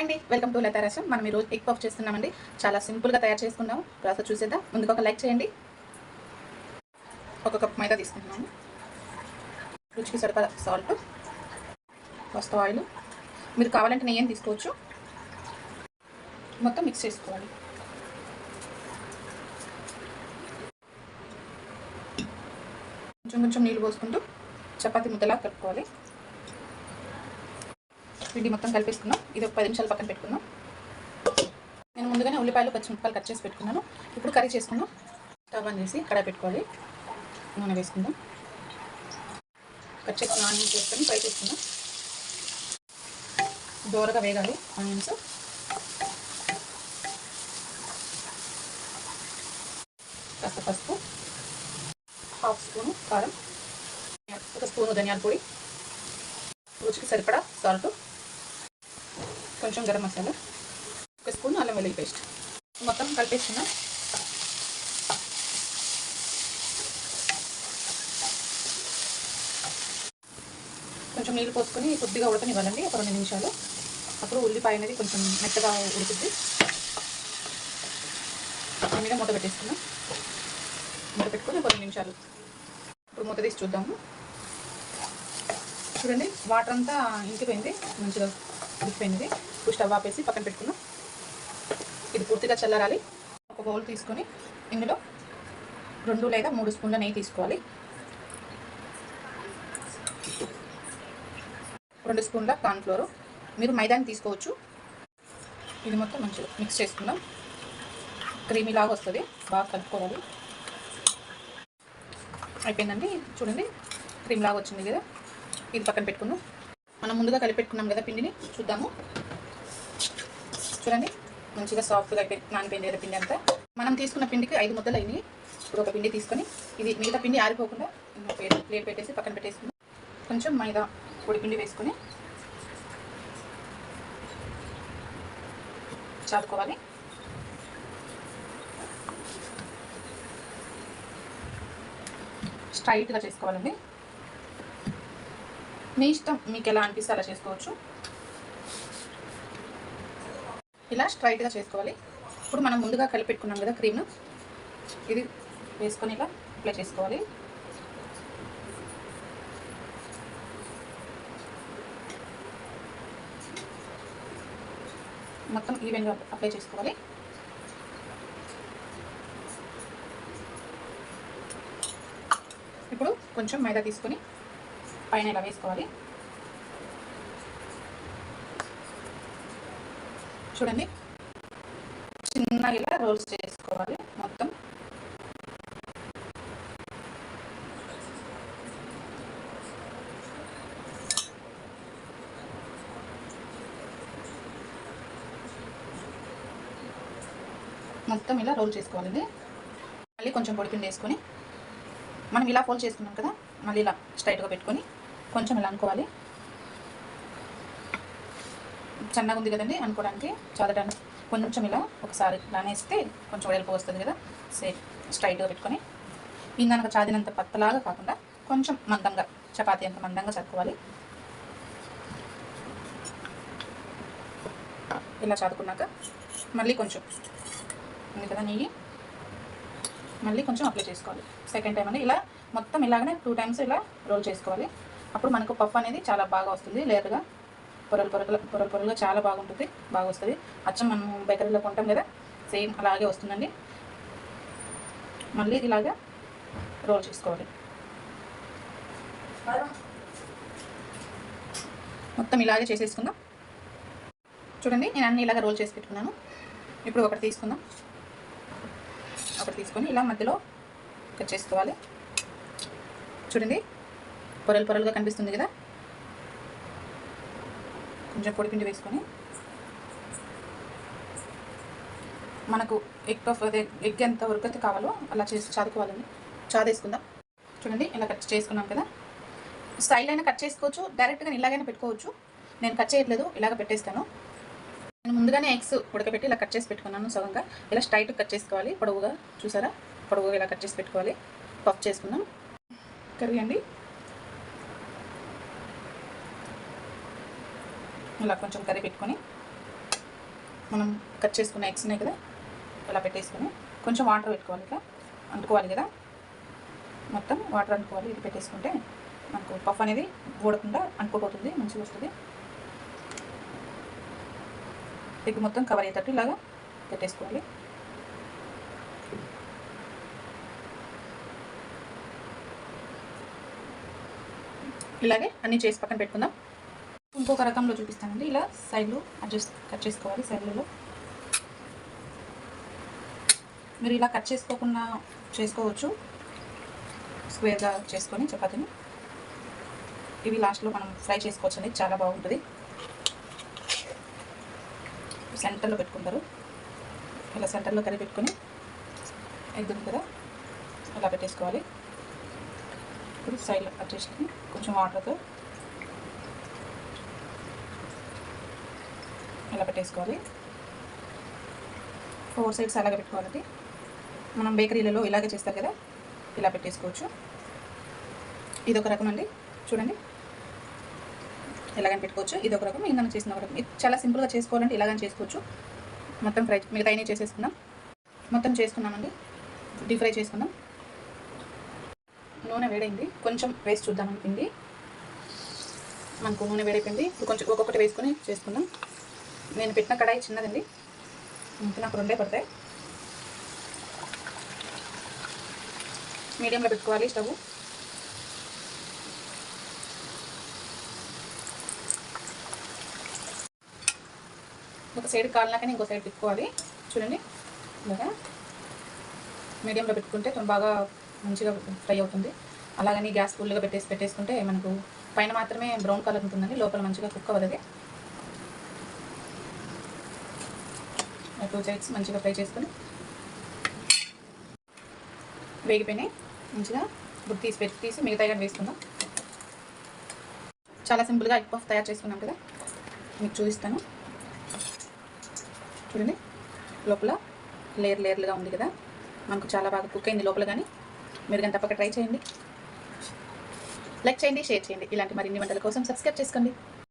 Hi అండి. Welcome to Lata రసం. మనం ఈరోజు ఎగ్ పఫ్ చేస్తున్నామండి. చాలా సింపుల్గా తయారు చేసుకుందాం ప్రాసెస్ చూసేద్దాం. ముందుగా ఒక లైక్ చేయండి. ఒక కప్ మైదా తీసుకుంటున్నాము. రుచికి సరిపడ సాల్ట్ ఫస్ట్ ఆయిల్ మీరు కావాలంటే నెయ్యం తీసుకోవచ్చు. మొత్తం మిక్స్ చేసుకోవాలి. కొంచెం కొంచెం నీళ్ళు పోసుకుంటూ చపాతీ ముద్దలా కలుపుకోవాలి. పిండి మొత్తం కలిపేసుకున్నాం ఇది ఒక పది నిమిషాలు పక్కన పెట్టుకున్నాం నేను ముందుగానే ఉల్లిపాయలు పచ్చిమిరపాయలు కట్ చేసి పెట్టుకున్నాను. ఇప్పుడు కర్రీ చేసుకుందాం. స్టవ్ ఆన్ చేసి కడాయి పెట్టుకోవాలి. నూనె వేసుకుందాం. కట్ చేసుకున్న ఆనియన్స్ వేసుకొని ఫ్రై చేసుకుందాం. దోరగా వేగాలి ఆనియన్స్. కాస్త పసుపు హాఫ్ స్పూను కారం ఒక స్పూను ధనియాల పొడి రుచికి సరిపడా సాల్ట్. కొంచెం గరం మసాలా ఒక స్పూన్ అల్లం వెల్లుల్లి పేస్ట్. మొత్తం కలిపేసుకున్నాం కొంచెం నీళ్ళు పోసుకొని కొద్దిగా ఉడకనివ్వాలండి ఒక రెండు నిమిషాలు. అప్పుడు ఉల్లిపాయ అనేది కొంచెం మెత్తగా ఉడుకుద్ది. దాని మీద మూత పెట్టేసుకున్నాం మూత పెట్టుకొని ఒక రెండు నిమిషాలు. ఇప్పుడు మూత తీసి చూద్దాము. చూడండి వాటర్ అంతా ఇంకిపోయింది. మంచిగా ఉడికిపోయింది ఇప్పుడు స్టవ్ ఆపేసి పక్కన పెట్టుకున్నాం ఇది పూర్తిగా చల్లారాలి. ఒక బౌల్ తీసుకొని ఇందులో రెండు లేదా మూడు స్పూన్ల నెయ్యి తీసుకోవాలి. రెండు స్పూన్ల కార్న్ఫ్లోరు. మీరు మైదాని తీసుకోవచ్చు. ఇది మొత్తం మంచిగా మిక్స్ చేసుకుందాం. క్రీమీ లాగా వస్తుంది. బాగా కలుపుకోవాలి. అయిపోయిందండి. చూడండి క్రీమ్ లాగా వచ్చింది కదా. ఇది పక్కన పెట్టుకుందాం. మనం ముందుగా కలిపెట్టుకున్నాం కదా పిండిని? చూద్దాము. చూడండి మంచిగా సాఫ్ట్గా నానిపోయింది కదా పిండి అంతా. మనం తీసుకున్న పిండికి ఐదు ముద్దలు అయినాయి. ఇప్పుడు ఒక పిండి తీసుకొని ఇది మిగతా పిండి ఆరిపోకుండా ప్లేట్ పెట్టేసి పక్కన పెట్టేసుకుని కొంచెం మైదా పొడి పిండి వేసుకొని చాలుకోవాలి స్ట్రైట్గా చేసుకోవాలండి. మీ ఇష్టం మీకు ఎలా అనిపిస్తే అలా చేసుకోవచ్చు. ఇలా స్ట్రైట్గా చేసుకోవాలి. ఇప్పుడు మనం ముందుగా కలిపెట్టుకున్నాం కదా క్రీమ్. ఇది వేసుకొని ఇలా అప్లై చేసుకోవాలి. మొత్తం ఈవెన్గా అప్లై చేసుకోవాలి. ఇప్పుడు కొంచెం మైదా తీసుకొని పైన ఇలా వేసుకోవాలి. చూడండి. చిన్నగా ఇలా రోల్స్ చేసుకోవాలి మొత్తం. మొత్తం ఇలా రోల్ చేసుకోవాలండి. మళ్ళీ కొంచెం పొడిపిండి వేసుకొని మనం ఇలా ఫోల్డ్ చేసుకున్నాం కదా మళ్ళీ ఇలా స్ట్రైట్గా పెట్టుకొని కొంచెం ఇలా అనుకోవాలి? చిన్నగా ఉంది కదండి అనుకోవడానికి చదవడానికి కొంచెం ఇలా ఒకసారి నానేస్తే కొంచెం వెడల్పు వస్తుంది కదా. సేమ్ స్ట్రైట్గా పెట్టుకొని. ఇందాక చాదినంత పత్తలాగా కాకుండా కొంచెం మందంగా చపాతీ అంత మందంగా చదువుకోవాలి ఇలా చదువుకున్నాక మళ్ళీ కొంచెం ఉంది కదా నెయ్యి? మళ్ళీ కొంచెం అప్లై చేసుకోవాలి. సెకండ్ టైం అనేది ఇలా మొత్తం ఇలాగనే టూ టైమ్స్ ఇలా రోల్ చేసుకోవాలి. అప్పుడు మనకు పఫ్ అనేది చాలా బాగా వస్తుంది. లేయర్గా పొరలు పొరలు పొరలు పొరలుగా చాలా బాగుంటుంది. బాగా వస్తుంది. అచ్చం మనం బేకరీలో కొంటాం కదా సేమ్ అలాగే వస్తుందండి. మళ్ళీ ఇలాగా రోల్ చేసుకోవాలి. మొత్తం ఇలాగే చేసేసుకుందాం. చూడండి నేను అన్ని ఇలాగ రోల్ చేసి పెట్టుకున్నాను. ఇప్పుడు ఒకటి తీసుకుందాం. ఒకటి తీసుకొని ఇలా మధ్యలో కట్ చేసుకోవాలి. చూడండి పొరలు పొరలుగా కనిపిస్తుంది కదా? కొంచెం పొడిపిండి వేసుకొని. మనకు ఎగ్ పఫ్ అదే ఎగ్ ఎంత వరకు అయితే కావాలో అలా చేసి చాదుకోవాలండి. చాదేసుకుందాం. చూడండి ఇలా కట్ చేసుకున్నాం కదా. స్టైల్ అయినా కట్ చేసుకోవచ్చు డైరెక్ట్గా ఇలాగైనా పెట్టుకోవచ్చు. నేను కట్ చేయట్లేదు ఇలాగ పెట్టేస్తాను. నేను ముందుగానే ఎగ్స్ ఉడకబెట్టి ఇలా కట్ చేసి పెట్టుకున్నాను సగంగా. ఇలా స్ట్రైట్ కట్ చేసుకోవాలి. పొడవుగా చూసారా? పొడవుగా ఇలా కట్ చేసి పెట్టుకోవాలి. పఫ్ చేసుకుందాం. కర్రీ అండి ఇలా కొంచెం కర్రీ పెట్టుకొని మనం కట్ చేసుకున్న ఎగ్స్ ఉన్నాయి కదా ఇలా పెట్టేసుకొని కొంచెం వాటర్ పెట్టుకోవాలి ఇట్లా అంటుకోవాలి కదా. మొత్తం వాటర్ అంటుకోవాలి ఇది పెట్టేసుకుంటే మనకు పఫ్ అనేది ఊడకుండా అంటుకోబోతుంది మంచిగా వస్తుంది. ఎగ్ మొత్తం కవర్ అయ్యేటట్టు ఇలాగా పెట్టేసుకోవాలి. ఇలాగే అన్నీ చేసి పక్కన పెట్టుకుందాం. ఇంకొక రకంలో చూపిస్తానండి. ఇలా సైడ్లు అడ్జస్ట్ కట్ చేసుకోవాలి సైడ్లలో మీరు ఇలా కట్ చేసుకోకుండా చేసుకోవచ్చు. స్క్వేర్గా చేసుకొని చపాతీని. ఇవి లాస్ట్లో మనం ఫ్రై చేసుకోవచ్చు అండి చాలా బాగుంటుంది. సెంటర్లో పెట్టుకుంటారు. ఇలా సెంటర్లో కర్రీ పెట్టుకొని ఎగ్ కదా అలా పెట్టేసుకోవాలి. ఇప్పుడు సైడ్లో కట్ చేసుకుని కొంచెం వాటర్తో ఇలా పెట్టేసుకోవాలి? ఫోర్ సైడ్స్ అలాగే పెట్టుకోవాలండి. మనం బేకరీలలో ఇలాగే చేస్తారు కదా ఇలా పెట్టేసుకోవచ్చు. ఇది ఒక రకం అండి చూడండి. ఇలాగని పెట్టుకోవచ్చు. ఇది ఒక రకం ఇందాక చేసిన ఒక రకం. ఇది చాలా సింపుల్గా చేసుకోవాలంటే ఇలాగని చేసుకోవచ్చు. మొత్తం ఫ్రై మిగతా అయినా చేసేసుకుందాం. మొత్తం చేసుకున్నామండి. డీప్ ఫ్రై చేసుకుందాం. నూనె వేడైంది. కొంచెం వేసి చూద్దామని పిండి మనకు నూనె వేడైపోయింది. కొంచెం ఒక్కొక్కటి వేసుకొని చేసుకుందాం. నేను పెట్టిన కడాయి చిన్నదండి. ఇంకా నాకు రెండే పడతాయి. మీడియంలో పెట్టుకోవాలి స్టవ్. ఒక సైడ్ కాలినాకనే ఇంకో సైడ్ పెట్టుకోవాలి. చూడండి. ఇలాగా మీడియంలో పెట్టుకుంటే కొంచెం బాగా మంచిగా ఫ్రై అవుతుంది. అలాగని గ్యాస్ ఫుల్గా పెట్టేసి పెట్టేసుకుంటే మనకు పైన మాత్రమే బ్రౌన్ కలర్ ఉంటుందండి. లోపల మంచిగా కుక్ అవ్వదు టూ సైడ్స్ మంచిగా ఫ్రై చేసుకొని వేగిపోయినాయి. మంచిగా ఇప్పుడు తీసి పెట్టి తీసి మిగతా కానీ వేసుకుందాం. చాలా సింపుల్గా ఎగ్ పఫ్ తయారు చేసుకున్నాం కదా. మీకు చూపిస్తాను. చూడండి. లోపల లేయర్ లేయర్లుగా ఉంది కదా. మనకు చాలా బాగా కుక్ అయింది లోపల కానీ. మీరు కానీ తప్పక ట్రై చేయండి. లైక్ చేయండి షేర్ చేయండి. ఇలాంటి మరిన్ని వంటల కోసం సబ్స్క్రైబ్ చేసుకోండి.